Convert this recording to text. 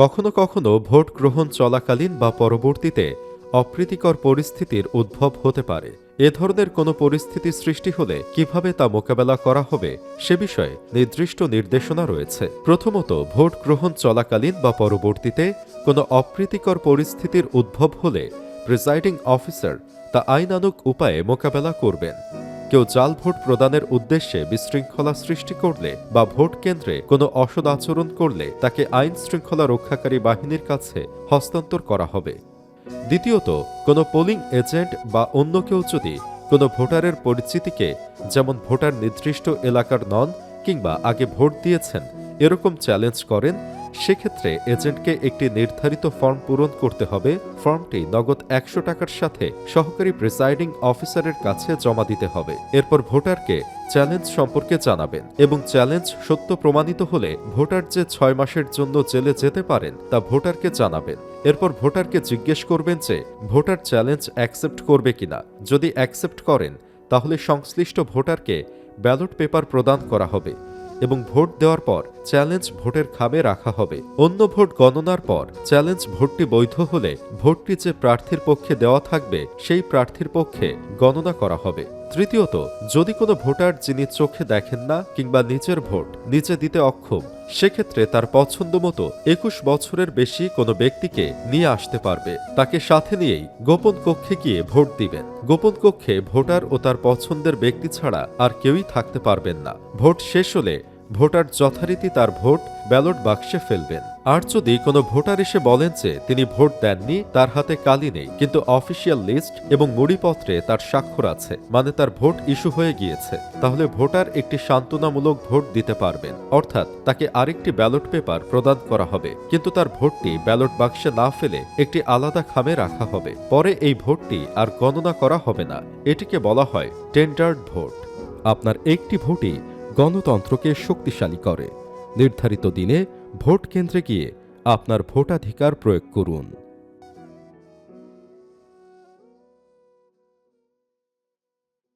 কখনো কখনো ভোট গ্রহণ চলাকালীন বা পরবর্তীতে অপ্রীতিকর পরিস্থিতির উদ্ভব হতে পারে। এ ধরনের কোনো পরিস্থিতি সৃষ্টি হলে কীভাবে তা মোকাবেলা করা হবে সে বিষয়ে নির্দিষ্ট নির্দেশনা রয়েছে। প্রথমত, ভোট গ্রহণ চলাকালীন বা পরবর্তীতে কোনো অপ্রীতিকর পরিস্থিতির উদ্ভব হলে প্রিসাইডিং অফিসার তা আইনানুক উপায়ে মোকাবেলা করবেন। কেউ জাল ভোট প্রদানের উদ্দেশ্যে বিশৃঙ্খলা সৃষ্টি করলে বা ভোট কেন্দ্রে কোনো অসদ আচরণ করলে তাকে আইন শৃঙ্খলা রক্ষাকারী বাহিনীর কাছে হস্তান্তর করা হবে। দ্বিতীয়ত, কোনো পোলিং এজেন্ট বা অন্য কেউ যদি কোনো ভোটারের পরিচিতিকে যেমন ভোটার নির্দিষ্ট এলাকার নন কিংবা আগে ভোট দিয়েছেন, এরকম চ্যালেঞ্জ করেন সেক্ষেত্রে এজেন্টকে একটি নির্ধারিত ফর্ম পূরণ করতে হবে। ফর্মটি নগদ একশো টাকার সাথে সহকারী প্রিসাইডিং অফিসারের কাছে জমা দিতে হবে। এরপর ভোটারকে চ্যালেঞ্জ সম্পর্কে জানাবেন এবং চ্যালেঞ্জ সত্য প্রমাণিত হলে ভোটার যে ছয় মাসের জন্য জেলে যেতে পারেন তা ভোটারকে জানাবেন। এরপর ভোটারকে জিজ্ঞেস করবেন যে, ভোটার চ্যালেঞ্জ অ্যাকসেপ্ট করবে কিনা? যদি অ্যাকসেপ্ট করেন, তাহলে সংশ্লিষ্ট ভোটারকে ব্যালট পেপার প্রদান করা হবে। এবং ভোট দেওয়ার পর চ্যালেঞ্জ ভোটের খামে রাখা হবে। অন্য ভোট গণনার পর চ্যালেঞ্জ ভোটটি বৈধ হলে ভোটটি যে প্রার্থীর পক্ষে দেওয়া থাকবে, সেই প্রার্থীর পক্ষে গণনা করা হবে। তৃতীয়ত, যদি কোনো ভোটার যিনি চোখে দেখেন না কিংবা নিজের ভোট নিজে দিতে অক্ষম, সেক্ষেত্রে তার পছন্দ মতো একুশ বছরের বেশি কোনো ব্যক্তিকে নিয়ে আসতে পারবে। তাকে সাথে নিয়েই গোপন কক্ষে গিয়ে ভোট দিবেন। গোপন কক্ষে ভোটার ও তার পছন্দের ব্যক্তি ছাড়া আর কেউই থাকতে পারবেন না। ভোট শেষ হলে ভোটার যথারীতি তার ভোট ব্যালট বাক্সে ফেলবেন। আর যদি কোনো ভোটার এসে বলেন যে তিনি ভোট দেননি, তার হাতে কালি নেই, কিন্তু অফিসিয়াল লিস্ট এবং মুড়িপত্রে তার স্বাক্ষর আছে মানে তার ভোট ইস্যু হয়ে গিয়েছে, তাহলে ভোটার একটি সান্ত্বনামূলক ভোট দিতে পারবেন। অর্থাৎ তাকে আরেকটি ব্যালট পেপার প্রদান করা হবে, কিন্তু তার ভোটটি ব্যালট বাক্সে না ফেলে একটি আলাদা খামে রাখা হবে। পরে এই ভোটটি আর গণনা করা হবে না, এটিকে বলা হয় টেন্ডার্ড ভোট। আপনার একটি ভোটই গণতন্ত্রকে শক্তিশালী করে। নির্ধারিত দিনে ভোট কেন্দ্রে গিয়ে আপনার ভোটাধিকার প্রয়োগ করুন।